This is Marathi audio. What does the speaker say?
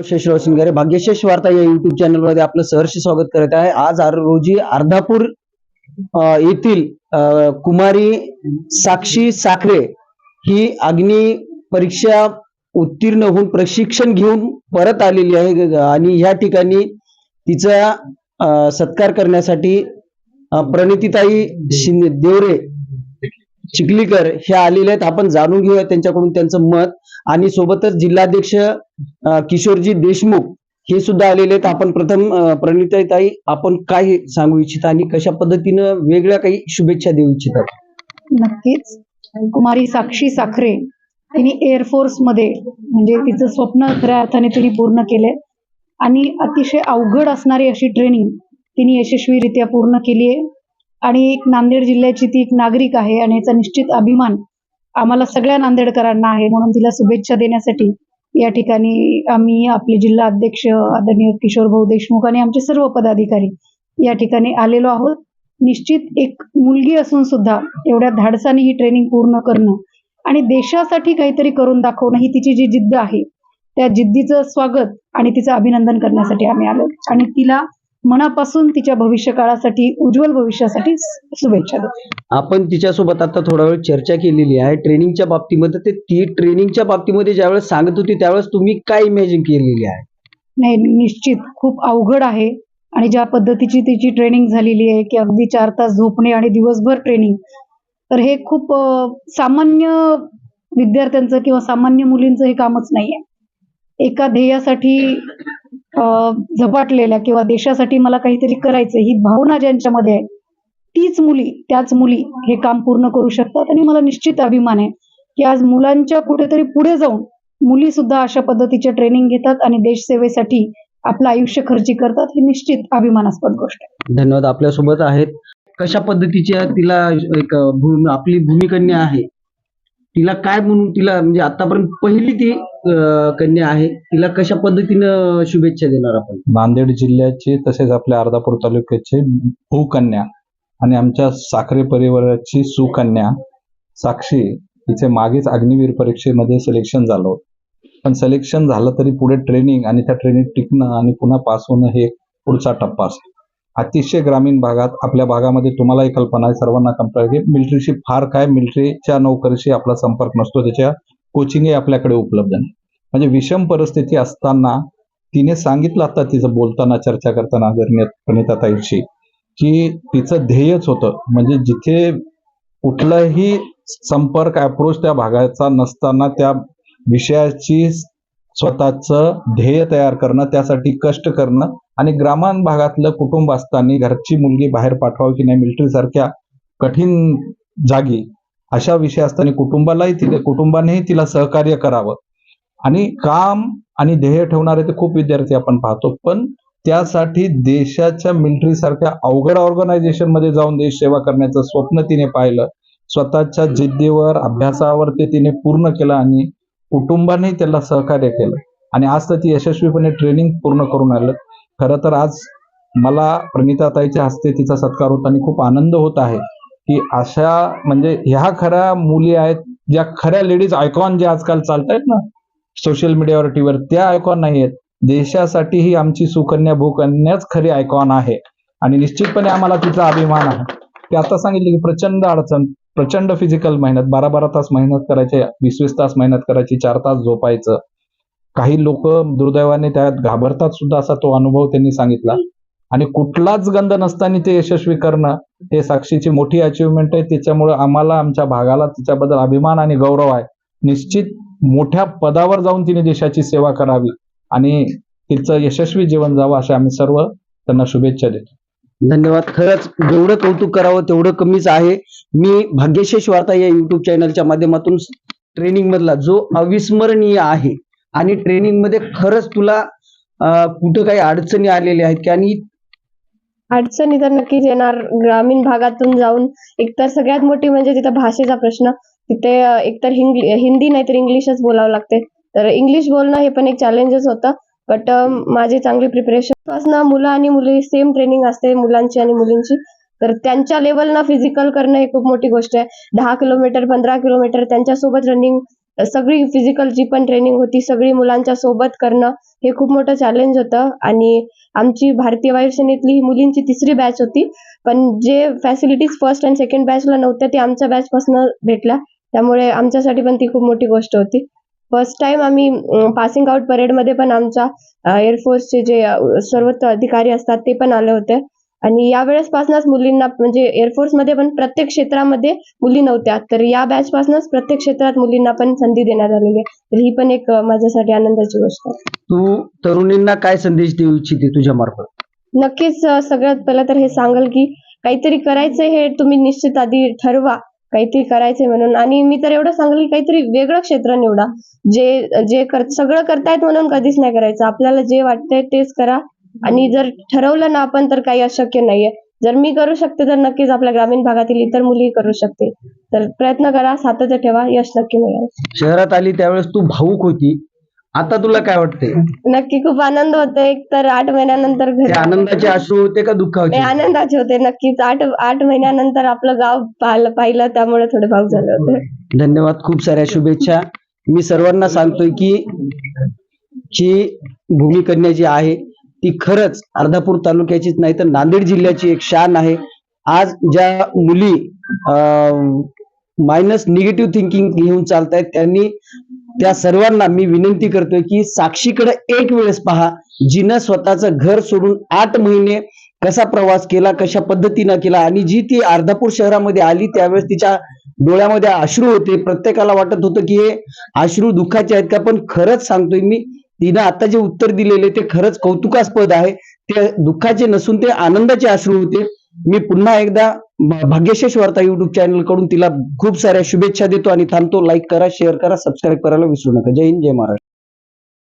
शेष शिंगारे भाग्यशेष वार्ता या युट्यूब चॅनलमध्ये आपलं सहर्ष स्वागत करत आहे. आज आर- रोजी अर्धापूर येथील कुमारी साक्षी साखरे ही अग्नी परीक्षा उत्तीर्ण होऊन प्रशिक्षण घेऊन परत आलेली आहे. आणि ह्या ठिकाणी तिचा सत्कार करण्यासाठी प्रणितीताई शिंदे देवरे चिखलीकर हे आलेले आहेत. आपण जाणून घेऊया त्यांच्याकडून त्यांचं मत. आणि सोबतच जिल्हाध्यक्ष किशोरजी देशमुख हे सुद्धा आलेले आहेत. आपण प्रथम प्रणिताई आपण काय सांगू इच्छिता आणि कशा पद्धतीनं वेगळ्या काही शुभेच्छा देऊ इच्छितात नक्कीच. कुमारी साक्षी साखरे तिने एअरफोर्समध्ये म्हणजे तिचं स्वप्न खऱ्या अर्थाने तिने पूर्ण केले आणि अतिशय अवघड असणारी अशी ट्रेनिंग तिने यशस्वीरित्या पूर्ण केली आहे आणि एक नांदेड जिल्ह्याची ती एक नागरिक आहे आणि याचा निश्चित अभिमान आम्हाला सगळ्या नांदेडकरांना आहे म्हणून तिला शुभेच्छा देण्यासाठी या ठिकाणी आम्ही आपले जिल्हा अध्यक्ष आदरणीय किशोर भाऊ देशमुख आणि आमचे सर्व पदाधिकारी या ठिकाणी आलेलो आहोत. निश्चित एक मुलगी असून सुद्धा एवढ्या धाडसाने ही ट्रेनिंग पूर्ण करणं आणि देशासाठी काहीतरी करून दाखवणं ही तिची जी जिद्द आहे त्या जिद्दीचं स्वागत आणि तिचं अभिनंदन करण्यासाठी आम्ही आलो. आणि तिला मनापासून तिच्या भविष्य काळासाठी उज्ज्वल भविष्यासाठी शुभेच्छा देतो. आपण तिच्यासोबत आता थोडा वेळ चर्चा केलेली आहे. ट्रेनिंगच्या बाबतीमध्ये ते ती ट्रेनिंगच्या बाबतीमध्ये ज्यावेळेस सांगत होती त्यावेळेस तुम्ही काय इमॅजिन केलेली आहे? नाही निश्चित. खूप अवघड आहे. आणि ज्या पद्धतीची तिची ट्रेनिंग झालेली आहे की अगदी चार तास झोपणे आणि दिवसभर ट्रेनिंग तर हे खूप सामान्य विद्यार्थ्यांचं किंवा सामान्य मुलींचं हे कामच नाहीये. एका ध्येयासाठी झपाटलेल्या किंवा देशासाठी मला काहीतरी करायचं ही भावना ज्यांच्यामध्ये आहे तीच मुली त्याच मुली हे काम पूर्ण करू शकतात. आणि मला निश्चित अभिमान आहे की आज मुलांच्या कुठेतरी पुढे जाऊन मुली सुद्धा अशा पद्धतीचे ट्रेनिंग घेतात आणि देशसेवेसाठी आपलं आयुष्य खर्ची करतात ही निश्चित अभिमानास्पद गोष्ट आहे. धन्यवाद आपल्यासोबत आहेत. कशा पद्धतीच्या तिला एक भूम आपली भूमिकन्या आहे? तिला काय म्हणून तिला म्हणजे आतापर्यंत पहिली ती अं, कन्या आहे. तिला कशा पद्धतीनं शुभेच्छा देणार आपण? नांदेड जिल्ह्याचे तसेच आपल्या अर्धापूर तालुक्याचे भूकन्या आणि आमच्या साखरे परिवाराची सुकन्या साक्षी तिचे मागेच अग्निवीर परीक्षेमध्ये सिलेक्शन झालं होतं. पण सिलेक्शन झालं तरी पुढे ट्रेनिंग आणि त्या ट्रेनिंग टिकणं आणि पुन्हा पास होणं हे पुढचा टप्पा असतो. अतिशय ग्रामीण भागात आपल्या भागामध्ये तुम्हालाही कल्पना आहे सर्वांना कल्पना आहे की मिलिटरीशी फार काय मिलिटरीच्या नोकरीशी आपला संपर्क नसतो त्याच्या कोचिंगही आपल्याकडे उपलब्ध नाही. म्हणजे विषम परिस्थिती असताना तिने सांगितलं आता तिचं बोलताना चर्चा करताना आदरणीय प्रणिताताईशी की तिचं ध्येयच होतं म्हणजे जिथे कुठलाही संपर्क अप्रोच त्या भागाचा नसताना त्या विषयाची स्वतःचं ध्येय तयार करणं त्यासाठी कष्ट करणं आणि ग्रामीण भागातलं कुटुंब असताना घरची मुलगी बाहेर पाठवावी की नाही मिलिटरी सारख्या कठीण जागी अशा विषय असताना कुटुंबालाही तिला कुटुंबानेही तिला सहकार्य करावं. आणि काम आणि ध्येय ठेवणारे ते खूप विद्यार्थी आपण पाहतो. पण त्यासाठी देशाच्या मिलिटरी सारख्या अवघड ऑर्गनायझेशनमध्ये जाऊन देश सेवा करण्याचं स्वप्न तिने पाहिलं. स्वतःच्या जिद्दीवर अभ्यासावर ते तिने पूर्ण केलं आणि कुटुंबाने त्याला सहकार्य केलं. आणि आज तर ती यशस्वीपणे ट्रेनिंग पूर्ण करून आलं. खरं तर आज मला प्रणिताताईच्या हस्ते तिचा सत्कार होत आणि खूप आनंद होत आहे की अशा म्हणजे ह्या खऱ्या मुली आहेत ज्या खऱ्या लेडीज आयकॉन जे आजकाल चालतायत ना सोशल मीडियावर टीव्हीवर त्या आयकॉन नाही आहेत. देशासाठी ही आमची सुकन्या भूकन्याच खरी आयकॉन आहे. आणि निश्चितपणे आम्हाला तिचा अभिमान आहे. ते आता सांगितलं की प्रचंड अडचण प्रचंड फिजिकल मेहनत बारा बारा तास मेहनत करायचे वीस वीस तास मेहनत करायची चार तास झोपायचं. काही लोक दुर्दैवाने त्यात घाबरतात सुद्धा असा तो अनुभव त्यांनी सांगितला. आणि कुठलाच गंध नसताना ते यशस्वी करणं हे साक्षीची मोठी अचिव्हमेंट आहे. त्याच्यामुळे आम्हाला आमच्या भागाला तिच्याबद्दल अभिमान आणि गौरव आहे. निश्चित मोठ्या पदावर जाऊन तिने देशाची सेवा करावी आणि तिचं यशस्वी जीवन जावं अशा आम्ही सर्व त्यांना शुभेच्छा देतो. धन्यवाद. खरंच जेवढं कौतुक करावं तेवढं कमीच आहे. मी भाग्यशेष वार्ता या युट्यूब चॅनलच्या माध्यमातून ट्रेनिंग मधला जो अविस्मरणीय आहे आणि ट्रेनिंगमध्ये खरंच तुला कुठं काही अडचणी आलेल्या आहेत की आणि अडचणी तर नक्कीच येणार. ग्रामीण भागातून जाऊन एकतर सगळ्यात मोठी म्हणजे तिथं भाषेचा प्रश्न तिथे एकतर हिंदी हिंदी नाहीतर इंग्लिशच बोलावं लागते. तर इंग्लिश बोलणं हे पण एक चॅलेंजच होतं. बट माझे चांगली प्रिपरेशन असणं मुलं आणि मुली सेम ट्रेनिंग असते मुलांची आणि मुलींची. तर त्यांच्या लेवलनं फिजिकल करणं ही खूप मोठी गोष्ट आहे. दहा किलोमीटर पंधरा किलोमीटर त्यांच्यासोबत रनिंग सगळी फिजिकलची पण ट्रेनिंग होती सगळी मुलांच्या सोबत करणं हे खूप मोठं चॅलेंज होतं. आणि आमची भारतीय वायुसेनेतली ही मुलींची तिसरी बॅच होती. पण जे फॅसिलिटीज फर्स्ट अँड सेकंड बॅचला नव्हत्या ते आमच्या बॅचपासून भेटल्या. त्यामुळे आमच्यासाठी पण ती खूप मोठी गोष्ट होती. फर्स्ट टाइम आम्ही पासिंग आउट परेडमध्ये पण आमच्या एअरफोर्सचे जे अ, सर्वोच्च अधिकारी असतात ते पण आले होते. आणि यावेळेस पासूनच मुलींना म्हणजे एअरफोर्समध्ये पण प्रत्येक क्षेत्रामध्ये मुली नव्हत्या. तर या बॅच पासूनच प्रत्येक क्षेत्रात मुलींना पण संधी देण्यात आलेली आहे. तर ही पण एक माझ्यासाठी आनंदाची गोष्ट आहे. तू तरुणींना काय संदेश देऊ इच्छिते तुझ्या मार्फत? नक्कीच अ, सगळ्यात पहिलं तर हे सांगाल की काहीतरी करायचंय हे तुम्ही निश्चित आधी ठरवा. काहीतरी करायचंय म्हणून. आणि मी तर एवढं सांगेल की काहीतरी वेगळं क्षेत्र निवडा. जे जे कर सगळं करतायत म्हणून कधीच नाही करायचं. आपल्याला जे वाटतंय तेच करा. आणि जर ठरवलं ना आपण तर काही अशक्य नाहीये. जर मी करू शकते तर नक्कीच आपल्या ग्रामीण भागातील इतर मुली करू शकतील. तर प्रयत्न करा सातत्य ठेवा यश नक्की मिळेल. शहरात आली त्यावेळेस तू भाऊक होती. आता तुला काय वाटतंय? नक्की खूप आनंद होतो एक तर आठ महिन्यानंतर ते आनंदाचे अश्रू होते का दुःखाचे? हे आनंदाचे होते नक्कीच. आठ आठ महिन्यानंतर आपलं गाव पाहिलं पाहिलं त्यामुळे थोडे भाव झाले होते. धन्यवाद खूप साऱ्या शुभेच्छा. मी सर्वांना सांगतोय की ही भूमिकन्या जी आहे ती खरंच अर्धापूर तालुक्याचीच नाही तर नांदेड जिल्ह्याची एक शान आहे. आज ज्या मुली मायनस निगेटिव्ह थिंकिंग घेऊन चालतायत त्यांनी त्या सर्वांना मी विनंती करतोय की साक्षीकडे एक वेळेस पहा जिनं स्वतःचं घर सोडून आठ महिने कसा प्रवास केला कशा पद्धतीनं केला आणि जी ती अर्धापूर शहरामध्ये आली त्यावेळेस तिच्या डोळ्यामध्ये अश्रू होते. प्रत्येकाला वाटत होतं की हे अश्रू दुःखाचे आहेत का? पण खरंच सांगतोय मी तिनं आता जे उत्तर दिलेले ते खरंच कौतुकास्पद आहे. ते दुःखाचे नसून ते आनंदाचे अश्रू होते. मी पुन्हा एकदा भाग्यशेष वार्ता युट्यूब चॅनलकडून तिला खूप साऱ्या शुभेच्छा देतो आणि थांबतो. लाईक करा शेअर करा सबस्क्राईब करायला विसरू नका. जय हिंद जय महाराष्ट्र.